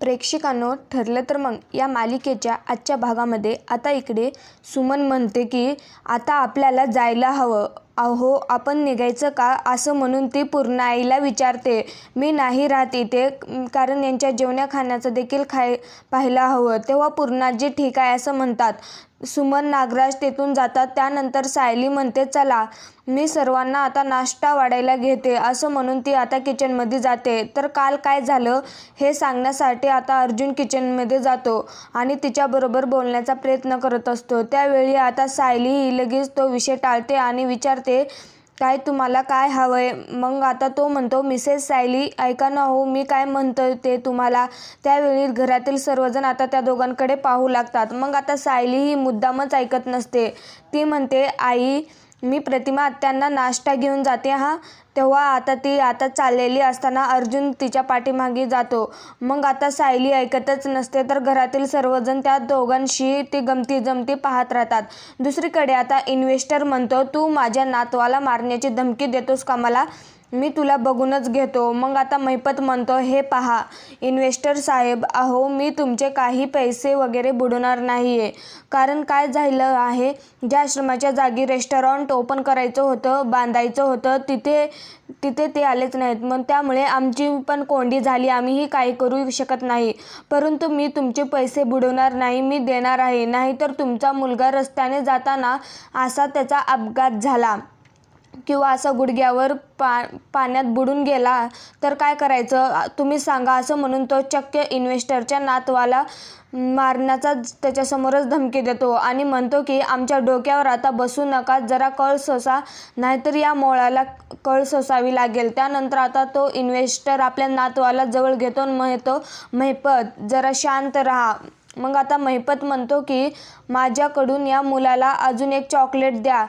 प्रेक्षकांनो ठरलं तर मग या मालिकेच्या आजच्या भागामध्ये आता इकडे सुमन म्हणते की आता आपल्याला जायला हवं. अहो आपण निघायचं का? असं म्हणून ती पूर्ण आईला विचारते. मी नाही राहत इथे कारण यांच्या जेवण्या खाण्याचं देखील खाय पाहायला हवं. तेव्हा पूर्णाजी ठीक आहे असं म्हणतात. सुमन नागराज तेथून जातात. त्यानंतर सायली म्हणते चला मी सर्वांना आता नाश्ता वाढायला घेते. असं म्हणून ती आता किचनमध्ये जाते. तर काल काय झालं हे सांगण्यासाठी आता अर्जुन किचनमध्ये जातो आणि तिच्याबरोबर बोलण्याचा प्रयत्न करत असतो. त्यावेळी आता सायली ही लगेच तो विषय टाळते आणि विचारते काय तुम्हाला काय हवं आहे मग आता तो म्हणतो मिसेस सायली ऐका ना हो मी काय म्हणतो ते तुम्हाला. त्यावेळी घरातील सर्वजण आता त्या दोघांकडे पाहू लागतात. मग आता सायली ही मुद्दामच ऐकत नसते. ती म्हणते आई मी प्रतिमा आत्यांना नाश्ता घेऊन जाते हा. तेव्हा आता ती आता चाललेली असताना अर्जुन तिच्या पाठीमागे जातो. मग आता सायली ऐकतच नसते तर घरातील सर्वजण त्या दोघांशी ती गमती जमती पाहत राहतात. दुसरीकडे आता इन्व्हेस्टर म्हणतो तू माझ्या नातवाला मारण्याची धमकी देतोस का मला? मी तुला बघूनच घेतो. मग आता महिपत म्हणतो हे पहा इन्व्हेस्टर साहेब अहो मी तुमचे काही पैसे वगैरे बुडवणार नाही आहे कारण काय झालं आहे ज्या आश्रमाच्या जागी रेस्टॉरंट ओपन करायचं होतं बांधायचं होतं तिथे तिथे ते आलेच नाहीत. मग त्यामुळे आमची पण कोंडी झाली. आम्हीही काही करू शकत नाही. परंतु मी तुमचे पैसे बुडवणार नाही मी देणार आहे. नाहीतर तुमचा मुलगा रस्त्याने जाताना असा त्याचा अपघात झाला. किंवा असं गुडघ्यावर पा पाण्यात बुडून गेला तर काय करायचं? तुम्ही सांगा असं म्हणून तो चक्क इन्व्हेस्टरच्या नातवाला मारण्याचा त्याच्यासमोरच धमकी देतो आणि म्हणतो की आमच्या डोक्यावर आता बसू नका जरा कळ सोसा नाहीतर या मोळाला कळ सोसावी लागेल. त्यानंतर आता तो इन्व्हेस्टर आपल्या नातवाला जवळ घेतो आणि म्हणतो महिपत जरा शांत राहा. मग आता महिपत म्हणतो की माझ्याकडून या मुलाला अजून एक चॉकलेट द्या.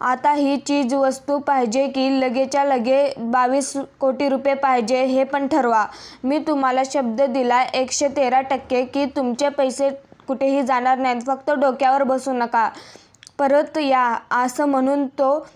आता ही चीज वस्तू पाहिजे की लगेच्या लगे बावीस कोटी रुपये पाहिजे हे पण ठरवा. मी तुम्हाला शब्द दिला एकशे तेरा टक्के की तुमचे पैसे कुठेही जाणार नाहीत. फक्त डोक्यावर बसू नका. परत या असं म्हणून तो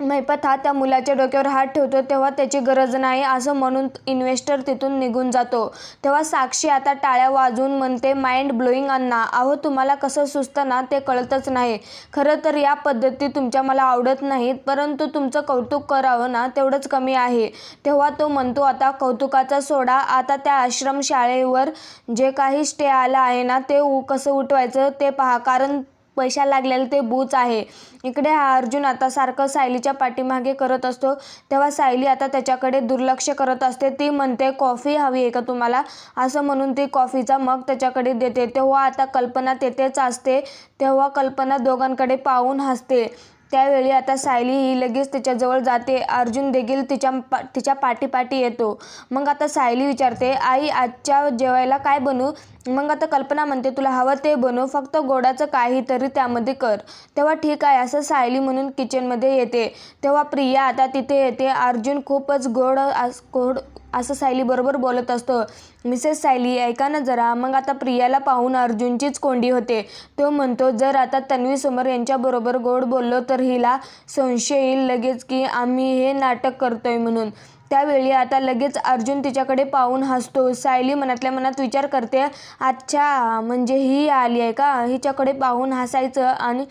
मैपत हा त्या मुलाच्या डोक्यावर हात ठेवतो तेव्हा त्याची गरज नाही असं म्हणून इन्व्हेस्टर तिथून निघून जातो. तेव्हा साक्षी आता टाळ्या वाजून म्हणते माइंड ब्लोईंग अण्णा अहो तुम्हाला कसं सुचतं ना ते कळतच नाही. खरं तर या पद्धती तुमच्या मला आवडत नाहीत परंतु तुमचं कौतुक करावं ना तेवढंच कमी आहे. तेव्हा तो म्हणतो आता कौतुकाचा सोडा आता त्या आश्रमशाळेवर जे काही स्टे आलं आहे ना ते उ कसं उठवायचं ते पहा कारण पैशा लागलेलं ते बूच आहे. इकडे हा अर्जुन आता सारखं सायलीच्या पाठीमागे करत असतो. तेव्हा सायली आता त्याच्याकडे दुर्लक्ष करत असते. ती म्हणते कॉफी हवी आहे का तुम्हाला? असं म्हणून ती कॉफीचा मग त्याच्याकडे देते. तेव्हा आता कल्पना तेथेच असते. तेव्हा कल्पना दोघांकडे पाहून हसते. त्यावेळी आता सायली ही लगेच तिच्याजवळ जाते. अर्जुन देखील तिच्या पा तिच्या पाठीपाठी येतो. मग आता सायली विचारते आई आजच्या जेवायला काय बनू? मग आता कल्पना म्हणते तुला हवं ते बनव फक्त गोडाचं काहीतरी त्यामध्ये कर. तेव्हा ठीक आहे असं सायली म्हणून किचनमध्ये येते. तेव्हा प्रिया आता तिथे येते. अर्जुन खूपच गोड अस गोड असं सायलीबरोबर बोलत असतो. मिसेस सायली ऐका ना जरा. मग आता प्रियाला पाहून अर्जुनचीच कोंडी होते. तो म्हणतो जर आता तन्वी समर यांच्याबरोबर गोड बोललो तर हिला संशय येईल लगेच की आम्ही हे नाटक करतोय म्हणून. त्यावेळी आता लगेच अर्जुन तिच्याकडे पाहून हसतो. सायली मनातल्या मनात विचार करते अच्छा म्हणजे ही आली आहे का? हिच्याकडे पाहून हसायचं आणि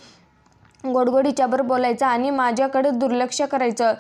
गोडगोड हिच्याबरोबर बोलायचं आणि माझ्याकडे दुर्लक्ष करायचं.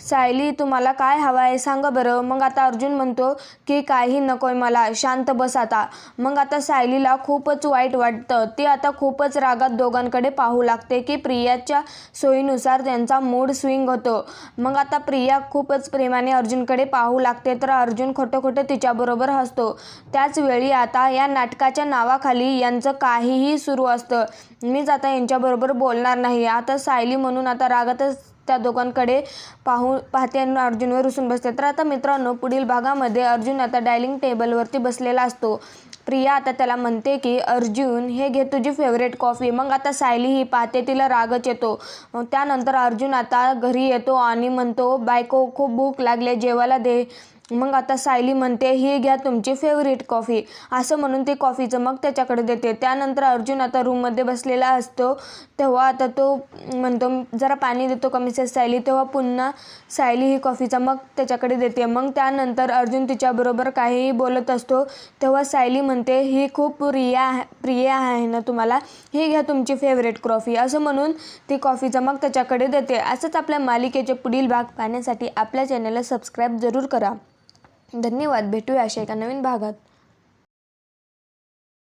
सायली तुम्हाला काय हवं आहे सांगा बरं. मग आता अर्जुन म्हणतो की काही नको आहे मला. शांत बस आता. मग आता सायलीला खूपच वाईट वाटतं. ती आता खूपच रागात दोघांकडे पाहू लागते की प्रियाच्या सोयीनुसार त्यांचा मूड स्विंग होतो. मग आता प्रिया खूपच प्रेमाने अर्जुनकडे पाहू लागते तर अर्जुन खोटं खोटं तिच्याबरोबर हसतो. त्याच वेळी आता या नाटकाच्या नावाखाली यांचं काहीही सुरू असतं. मीच आता यांच्याबरोबर बोलणार नाही. आता सायली म्हणून आता रागातच त्या दोघांकडे पाहू पाहते आणि अर्जुनवर रुसून बसते. तर आता मित्रांनो पुढील भागामध्ये अर्जुन आता डायनिंग टेबलवरती बसलेला असतो. प्रिया आता त्याला म्हणते की अर्जुन हे घे तुझी फेवरेट कॉफी मग आता सायली ही पाहते तिला रागच येतो. मग त्यानंतर अर्जुन आता घरी येतो आणि म्हणतो बायको खूप भूक लागले जेवायला दे. मग आता सायली म्हणते ही घ्या तुमची फेवरेट कॉफी असं म्हणून ती कॉफीचं मग त्याच्याकडे देते. त्यानंतर अर्जुन आता रूममध्ये बसलेला असतो. तेव्हा आता तो म्हणतो जरा पाणी देतो का मिसेस सायली. तेव्हा पुन्हा सायली ही कॉफीचा मग त्याच्याकडे देते. मग त्यानंतर अर्जुन तिच्याबरोबर काहीही बोलत असतो. तेव्हा सायली म्हणते ही खूप प्रिय आहे प्रिय आहे ना तुम्हाला? ही घ्या तुमची फेवरेट कॉफी असं म्हणून ती कॉफीचा मग त्याच्याकडे देते. असंच आपल्या मालिकेचे पुढील भाग पाहण्यासाठी आपल्या चॅनलला सबस्क्राईब जरूर करा. धन्यवाद. भेटूया अशा एका नवीन भागात.